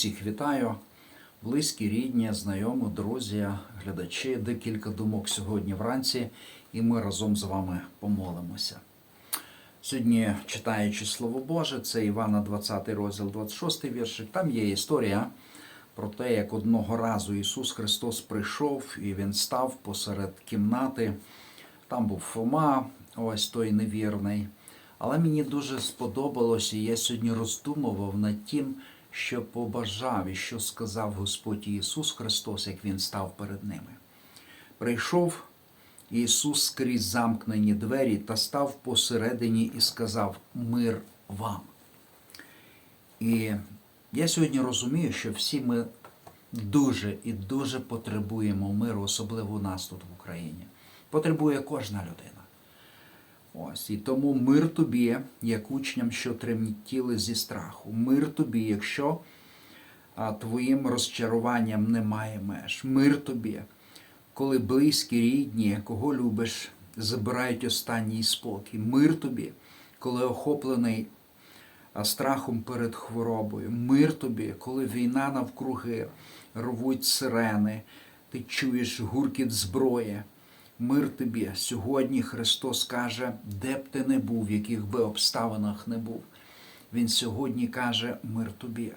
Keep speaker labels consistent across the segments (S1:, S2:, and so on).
S1: Усіх вітаю, близькі, рідні, знайомі, друзі, глядачі. Декілька думок сьогодні вранці, і ми разом з вами помолимося. Сьогодні, читаючи Слово Боже, це Івана 20 розділ, 26 віршик. Там є історія про те, як одного разу Ісус Христос прийшов і Він став посеред кімнати. Там був Фома, ось той невірний. Але мені дуже сподобалося, і я сьогодні роздумував над тим, що побажав і що сказав Господь Ісус Христос, як Він став перед ними. Прийшов Ісус скрізь замкнені двері та став посередині і сказав Мир вам. І я сьогодні розумію, що всі ми дуже і дуже потребуємо миру, особливо у нас тут в Україні. Потребує кожна людина. Ось і тому мир тобі, як учням, що тремтіли зі страху. Мир тобі, якщо а, твоїм розчаруванням немає меж. Мир тобі, коли близькі, рідні, кого любиш, забирають останній спокій. Мир тобі, коли охоплений страхом перед хворобою. Мир тобі, коли війна навкруги рвуть сирени, ти чуєш гуркіт зброї. Мир тобі. Сьогодні Христос каже, де б ти не був, в яких би обставинах не був. Він сьогодні каже мир тобі.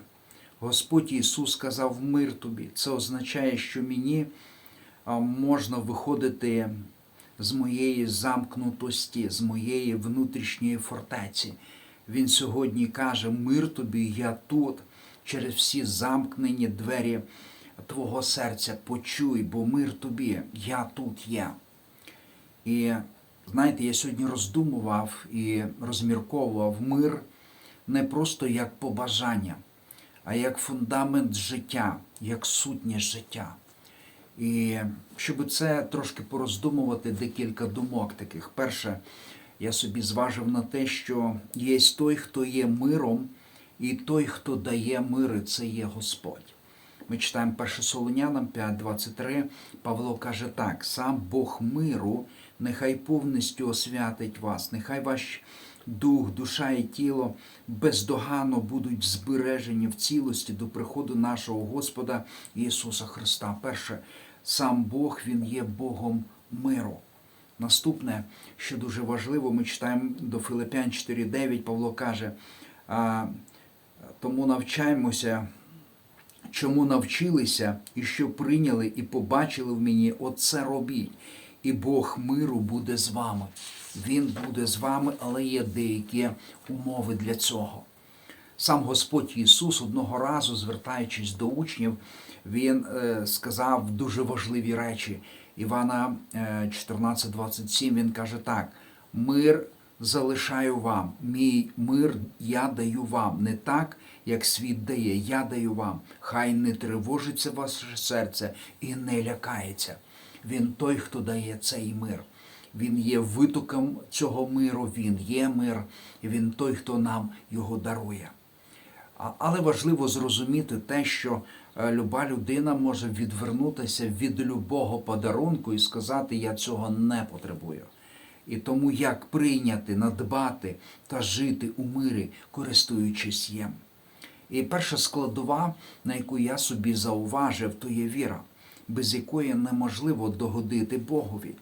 S1: Господь Ісус сказав мир тобі. Це означає, що мені можна виходити з моєї замкнутості, з моєї внутрішньої фортеці. Він сьогодні каже, мир тобі, я тут, через всі замкнені двері Твого серця почуй, бо мир тобі, я тут є. І знаєте, я сьогодні роздумував і розмірковував мир не просто як побажання, а як фундамент життя, як сутність життя. І щоб це трошки пороздумувати, декілька думок таких. Перше, я собі зважив на те, що є той, хто є миром, і той, хто дає мири, це є Господь. Ми читаємо 1 Солонянам 5.23, Павло каже так: сам Бог миру нехай повністю освятить вас, нехай ваш дух, душа і тіло бездоганно будуть збережені в цілості до приходу нашого Господа Ісуса Христа. Перше, сам Бог Він є Богом миру. Наступне, що дуже важливо, ми читаємо до Филипян 4.9, Павло каже, тому навчаємося, чому навчилися і що прийняли і побачили в мені, оце робіть і Бог миру буде з вами. Він буде з вами, але є деякі умови для цього. Сам Господь Ісус одного разу, звертаючись до учнів, Він е, сказав дуже важливі речі. Івана е, 14,27 Він каже так: мир залишаю вам, мій мир я даю вам, не так, як світ дає, я даю вам. Хай не тривожиться ваше серце і не лякається. Він той, хто дає цей мир. Він є витоком цього миру, він є мир, і він той, хто нам його дарує. Але важливо зрозуміти те, що е, люба людина може відвернутися від любого подарунку і сказати, я цього не потребую. І тому як прийняти, надбати та жити у мирі, користуючись їм. І перша складова, на яку я собі зауважив, то є віра без якої неможливо догодити Богові.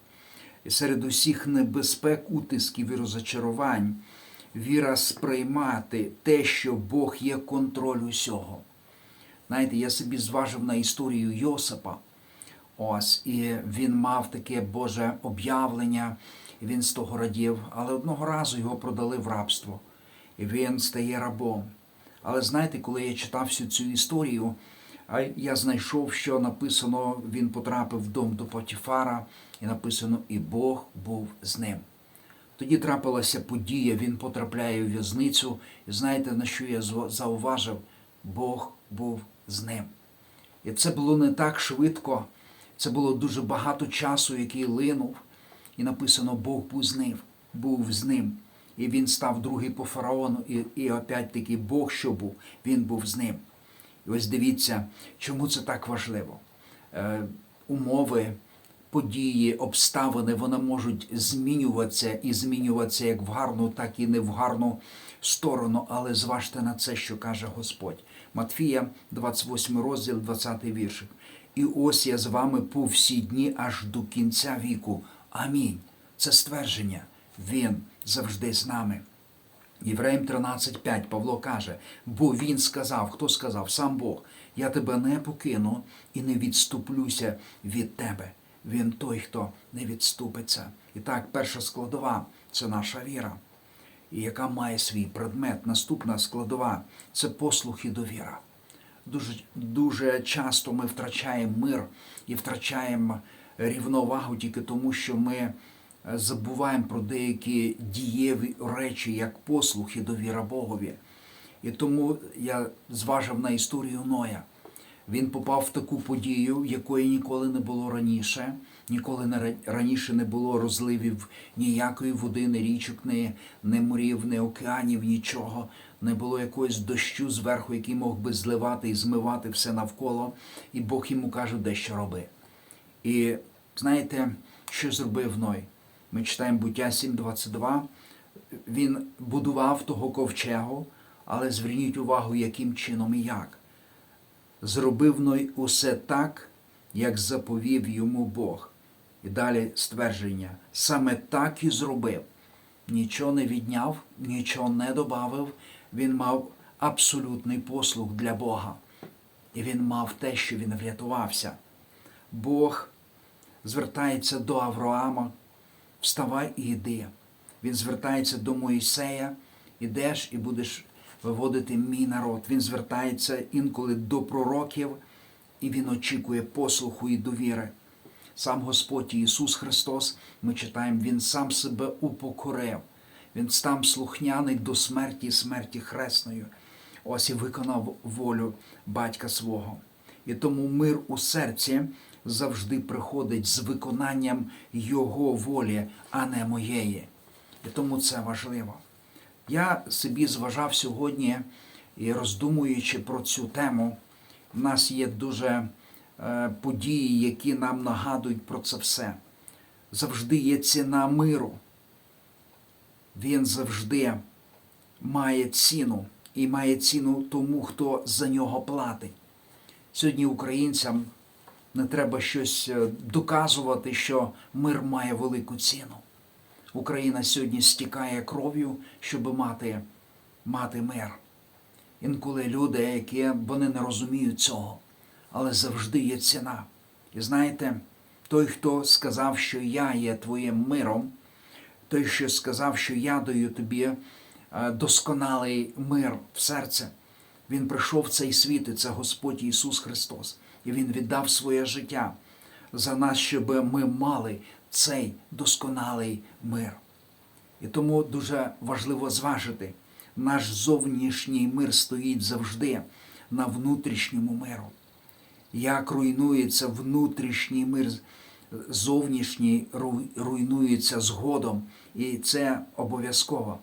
S1: І серед усіх небезпек, утисків і розочарувань віра сприймати те, що Бог є контроль усього. Знаєте, я собі зважив на історію Йосипа. Ось, і він мав таке Боже об'явлення, він з того радів, але одного разу його продали в рабство, і він стає рабом. Але знаєте, коли я читав всю цю історію, я знайшов, що написано, він потрапив в дом до Потіфара, і написано, і Бог був з ним. Тоді трапилася подія, він потрапляє в в'язницю, і знаєте, на що я зауважив? Бог був з ним. І це було не так швидко, це було дуже багато часу, який линув. І написано, Бог був з ним, був з ним. І він став другий по фараону, і і опять-таки Бог, що був, він був з ним. І ось дивіться, чому це так важливо. Е, умови, події, обставини вони можуть змінюватися і змінюватися як в гарну, так і не в гарну сторону. Але зважте на це, що каже Господь. Матфія, 28 розділ, 20 віршик. І ось я з вами по всі дні аж до кінця віку. Амінь. Це ствердження. Він завжди з нами. Євреям 13.5 Павло каже, бо він сказав, хто сказав? Сам Бог, я тебе не покину і не відступлюся від тебе. Він той, хто не відступиться. І так, перша складова це наша віра, яка має свій предмет. Наступна складова це послух і довіра. Дуже, дуже часто ми втрачаємо мир і втрачаємо рівновагу тільки тому, що ми забуваємо про деякі дієві речі, як послух і довіра Богові. І тому я зважив на історію Ноя. Він попав в таку подію, якої ніколи не було раніше. Ніколи не раніше не було розливів ніякої води, ні річок, ні, ні морів, ні океанів, нічого. Не було якогось дощу зверху, який мог би зливати і змивати все навколо. І Бог йому каже, де що роби. І знаєте, що зробив Ной? Ми читаємо буття 7.22. Він будував того ковчегу, але зверніть увагу, яким чином і як. Зробив Ной усе так, як заповів йому Бог. І далі ствердження. Саме так і зробив. Нічого не відняв, нічого не добавив. Він мав абсолютний послуг для Бога. І він мав те, що він врятувався. Бог звертається до Авраама, вставай і йди. Він звертається до Моїсея, ідеш і будеш виводити мій народ. Він звертається інколи до пророків, і він очікує послуху і довіри. Сам Господь Ісус Христос, ми читаємо, Він сам себе упокорив. Він став слухняний до смерті і смерті хресною. Ось і виконав волю батька свого. І тому мир у серці завжди приходить з виконанням Його волі, а не моєї. І тому це важливо. Я собі зважав сьогодні і роздумуючи про цю тему, в нас є дуже е, події, які нам нагадують про це все. Завжди є ціна миру. Він завжди має ціну і має ціну тому, хто за нього платить. Сьогодні українцям не треба щось е, доказувати, що мир має велику ціну. Україна сьогодні стікає кров'ю, щоб мати, мати мир. Інколи люди, які вони не розуміють цього, але завжди є ціна. І знаєте, той, хто сказав, що я є твоїм миром, той, що сказав, що я даю тобі е, досконалий мир в серце, він прийшов в цей світ, і це Господь Ісус Христос. І Він віддав своє життя за нас, щоб ми мали цей досконалий мир. І тому дуже важливо зважити, наш зовнішній мир стоїть завжди на внутрішньому миру. Як руйнується внутрішній мир, зовнішній руйнується згодом, і це обов'язково.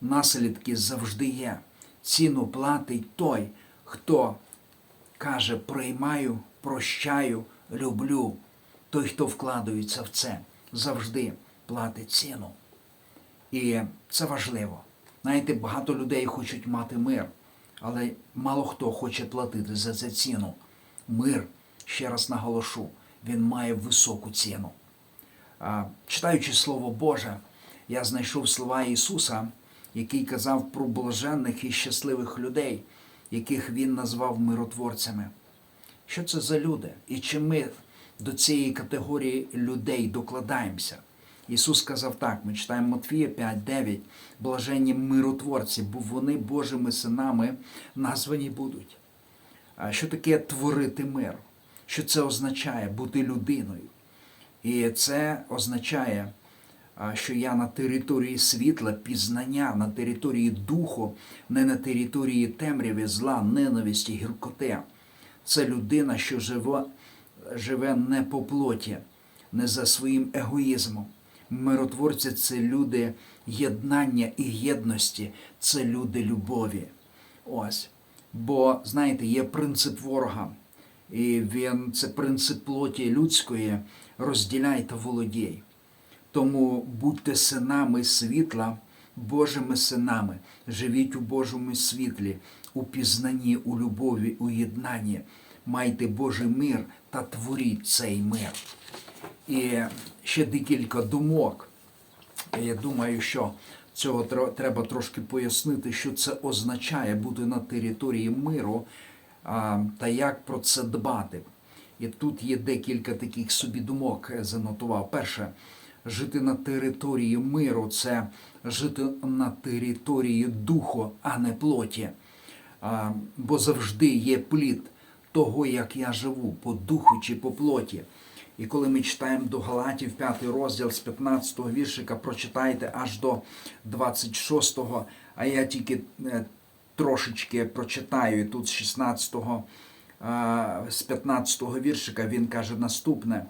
S1: Наслідки завжди є. Ціну платить той, хто каже: приймаю, прощаю, люблю. Той, хто вкладається в це, завжди платить ціну. І це важливо. Знаєте, багато людей хочуть мати мир, але мало хто хоче платити за це ціну. Мир, ще раз наголошу, він має високу ціну. Читаючи Слово Боже, я знайшов слова Ісуса, який казав про блаженних і щасливих людей, яких Він назвав миротворцями. Що це за люди? І чи ми до цієї категорії людей докладаємося? Ісус сказав так, ми читаємо Матфія 5, 9, блаженні миротворці, бо вони Божими синами названі будуть. А що таке творити мир? Що це означає бути людиною? І це означає, що я на території світла, пізнання, на території духу, не на території темряви, зла, ненависті, гіркоти. Це людина, що живе, живе не по плоті, не за своїм егоїзмом. Миротворці це люди єднання і єдності, це люди любові. Ось. Бо, знаєте, є принцип ворога, і він це принцип плоті людської, розділяй та володій. Тому будьте синами світла Божими синами, живіть у Божому світлі, у пізнанні, у любові, у єднанні. Майте Божий мир та творіть цей мир. І ще декілька думок. Я думаю, що цього треба трошки пояснити, що це означає бути на території миру та як про це дбати. І тут є декілька таких собі думок е, занотував. Перше, жити на території миру це жити на території духу, а не плоті. Бо завжди є плід того, як я живу, по духу чи по плоті. І коли ми читаємо до Галатів 5 розділ з 15 віршика, прочитайте аж до 26, а я тільки е, трошечки прочитаю, і тут з 16, а, з 15 го віршика він каже наступне.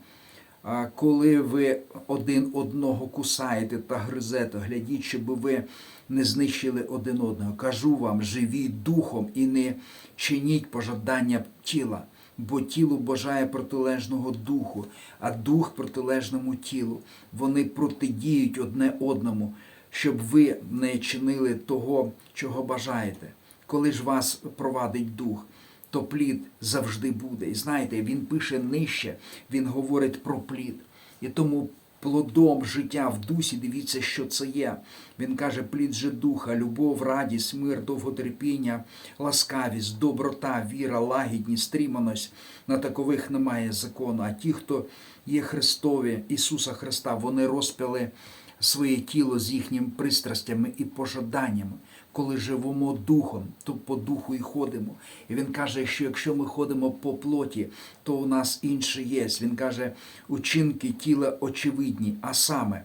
S1: Коли ви один одного кусаєте та гризете, глядіть, щоб ви не знищили один одного. Кажу вам, живіть духом і не чиніть пожадання тіла, бо тіло бажає протилежного духу, а дух протилежному тілу. Вони протидіють одне одному, щоб ви не чинили того, чого бажаєте. Коли ж вас провадить дух, то плід завжди буде. І знаєте, він пише нижче, він говорить про плід. І тому плодом життя в дусі, дивіться, що це є. Він каже, плід же духа, любов, радість, мир, довготерпіння, ласкавість, доброта, віра, лагідність, стріманість. На такових немає закону. А ті, хто є Христові, Ісуса Христа, вони розпяли своє тіло з їхніми пристрастями і пожаданнями. Коли живемо духом, то по духу і ходимо. І він каже, що якщо ми ходимо по плоті, то у нас інше є. Він каже, учинки тіла очевидні, а саме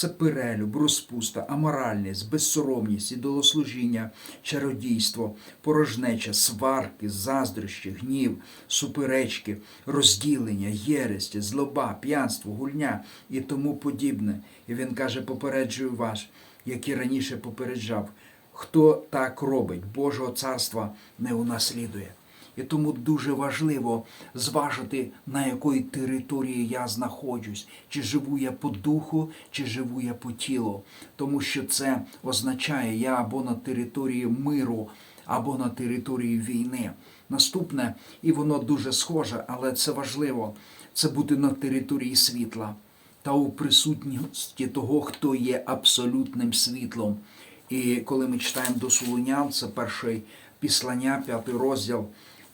S1: це перелюб, розпуста, аморальність, безсоромність, ідолослужіння, чародійство, порожнеча, сварки, заздрощі, гнів, суперечки, розділення, єресті, злоба, п'янство, гульня і тому подібне. І він каже: попереджую вас, як і раніше попереджав, хто так робить, Божого царства не унаслідує. І тому дуже важливо зважити, на якої території я знаходжусь, чи живу я по духу, чи живу я по тілу. Тому що це означає, я або на території миру, або на території війни. Наступне, і воно дуже схоже, але це важливо, це бути на території світла та у присутності того, хто є абсолютним світлом. І коли ми читаємо до Солунян, це перший післання, п'ятий розділ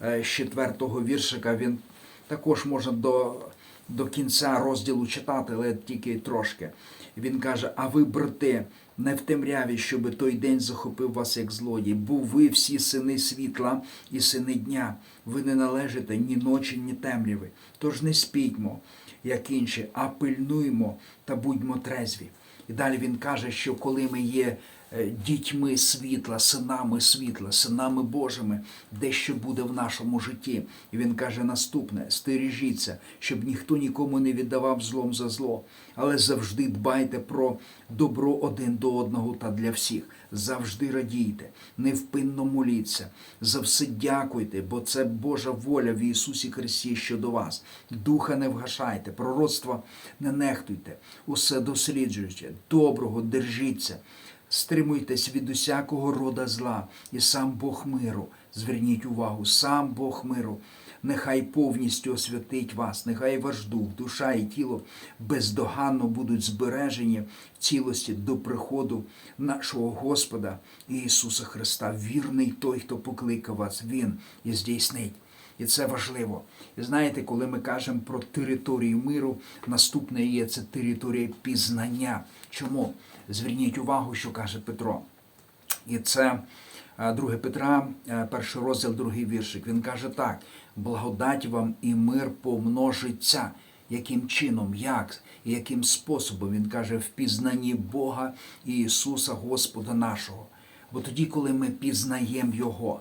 S1: е, з четвертого віршика, він також можна до, до кінця розділу читати, але тільки трошки. Він каже: А ви, брати, не в темряві, щоби той день захопив вас як злодій, бо ви всі сини світла і сини дня. Ви не належите ні ночі, ні темряви. Тож не спітьмо, як інші, а пильнуймо та будьмо трезві. І далі він каже, що коли ми є дітьми світла, синами світла, синами Божими, дещо буде в нашому житті. І він каже наступне: стережіться, щоб ніхто нікому не віддавав злом за зло, але завжди дбайте про добро один до одного та для всіх. Завжди радійте, невпинно моліться, за все дякуйте, бо це Божа воля в Ісусі Христі щодо вас. Духа не вгашайте, пророцтва не нехтуйте, усе досліджуйте, доброго держіться, стримуйтесь від усякого рода зла, і сам Бог миру. Зверніть увагу, сам Бог миру. Нехай повністю освятить вас, нехай ваш дух, душа і тіло бездоганно будуть збережені в цілості до приходу нашого Господа Ісуса Христа. Вірний той, хто покликав вас, Він і здійснить. І це важливо. І знаєте, коли ми кажемо про територію миру, наступне є це територія пізнання. Чому? Зверніть увагу, що каже Петро. І це е, 2 Петра, е, перший розділ, другий віршик. Він каже так: благодать вам і мир помножиться. Яким чином, як і яким способом він каже, в пізнанні Бога і Ісуса Господа нашого. Бо тоді, коли ми пізнаємо Його,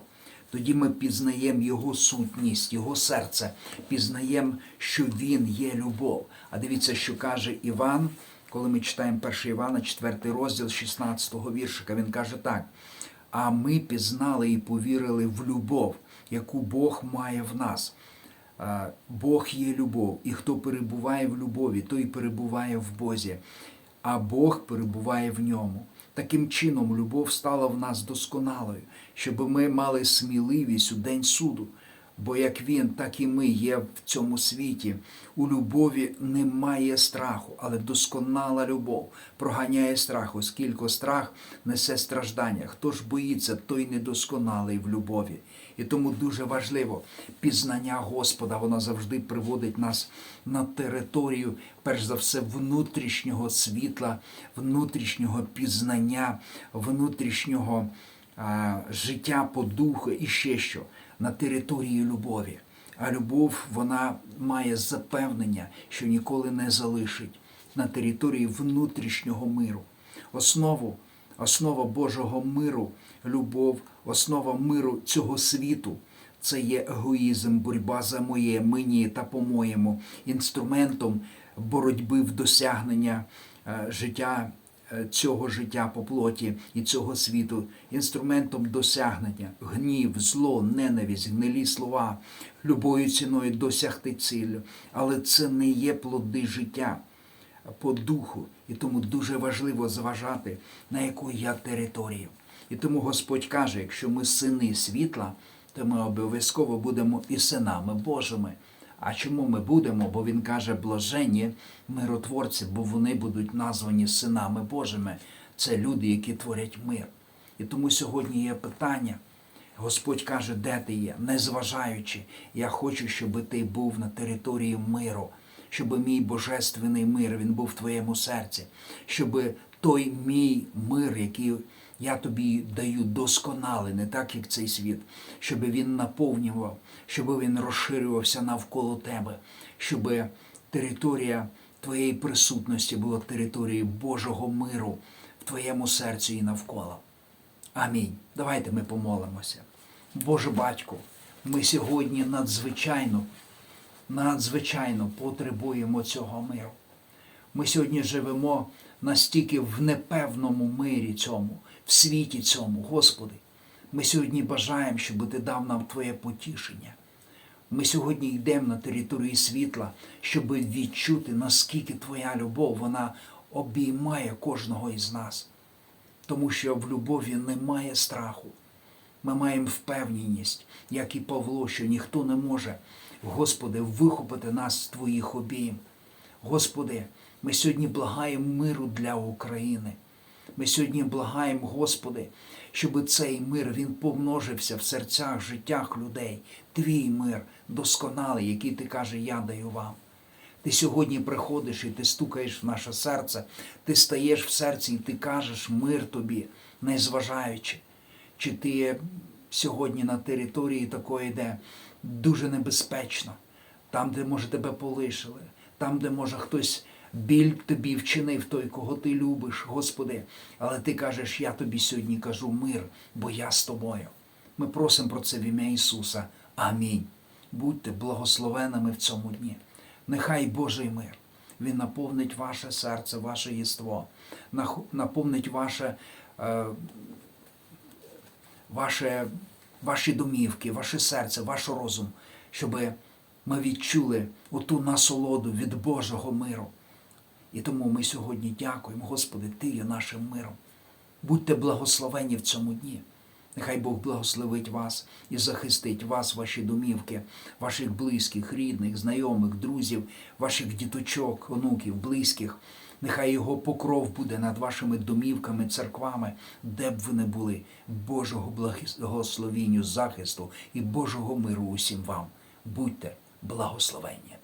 S1: тоді ми пізнаємо Його сутність, Його серце, пізнаємо, що Він є любов. А дивіться, що каже Іван, коли ми читаємо 1 Івана, 4 розділ 16 віршика, він каже так. А ми пізнали і повірили в любов, яку Бог має в нас. Бог є любов, і хто перебуває в любові, той перебуває в Бозі. а Бог перебуває в ньому. Таким чином, любов стала в нас досконалою, щоб ми мали сміливість у день суду. Бо як він, так і ми є в цьому світі. У любові немає страху, але досконала любов проганяє страх, оскільки страх несе страждання. Хто ж боїться, той недосконалий в любові. І тому дуже важливо пізнання Господа, воно завжди приводить нас на територію, перш за все, внутрішнього світла, внутрішнього пізнання, внутрішнього а, життя по духу і ще що на території любові. А любов вона має запевнення, що ніколи не залишить на території внутрішнього миру. Основу, основа Божого миру, любов, основа миру цього світу. Це є егоїзм, боротьба за моє, мені та по-моєму, інструментом боротьби в досягнення е, життя цього життя по плоті і цього світу, інструментом досягнення, гнів, зло, ненависть, гнилі слова, любою ціною досягти цілю. Але це не є плоди життя по духу, і тому дуже важливо зважати, на яку я територію. І тому Господь каже, якщо ми сини світла, то ми обов'язково будемо і синами Божими. А чому ми будемо? Бо він каже, блаженні миротворці, бо вони будуть названі синами Божими. Це люди, які творять мир. І тому сьогодні є питання. Господь каже, де ти є, незважаючи, я хочу, щоб ти був на території миру, щоб мій божественний мир він був в твоєму серці, щоб той мій мир, який я тобі даю досконалий, не так, як цей світ, щоб він наповнював, щоб він розширювався навколо тебе, щоб територія твоєї присутності була територією Божого миру в твоєму серці і навколо. Амінь. Давайте ми помолимося. Боже батько, ми сьогодні надзвичайно, надзвичайно потребуємо цього миру. Ми сьогодні живемо настільки в непевному мирі цьому, в світі цьому, Господи. Ми сьогодні бажаємо, щоб Ти дав нам Твоє потішення. Ми сьогодні йдемо на територію світла, щоб відчути, наскільки Твоя любов вона обіймає кожного із нас. Тому що в любові немає страху. Ми маємо впевненість, як і Павло, що ніхто не може, Господи, вихопити нас з Твоїх обійм. Господи, ми сьогодні благаємо миру для України. Ми сьогодні благаємо, Господи, щоб цей мир він помножився в серцях, життях людей. Твій мир досконалий, який ти каже, я даю вам. Ти сьогодні приходиш і ти стукаєш в наше серце, ти стаєш в серці і ти кажеш мир тобі, незважаючи, чи ти сьогодні на території такої, де дуже небезпечно, там, де, може, тебе полишили, там, де, може, хтось біль тобі вчинив той, кого ти любиш, Господи. Але ти кажеш, я тобі сьогодні кажу мир, бо я з тобою. Ми просимо про це в ім'я Ісуса. Амінь. Будьте благословеними в цьому дні. Нехай Божий мир. Він наповнить ваше серце, ваше єство, наповнить ваше, е, ваше, ваші домівки, ваше серце, ваш розум, щоб ми відчули оту насолоду від Божого миру. І тому ми сьогодні дякуємо, Господи, Ти є нашим миром. Будьте благословені в цьому дні. Нехай Бог благословить вас і захистить вас, ваші домівки, ваших близьких, рідних, знайомих, друзів, ваших діточок, онуків, близьких. Нехай його покров буде над вашими домівками, церквами, де б ви не були, Божого благословінню, захисту і Божого миру усім вам. Будьте благословенні.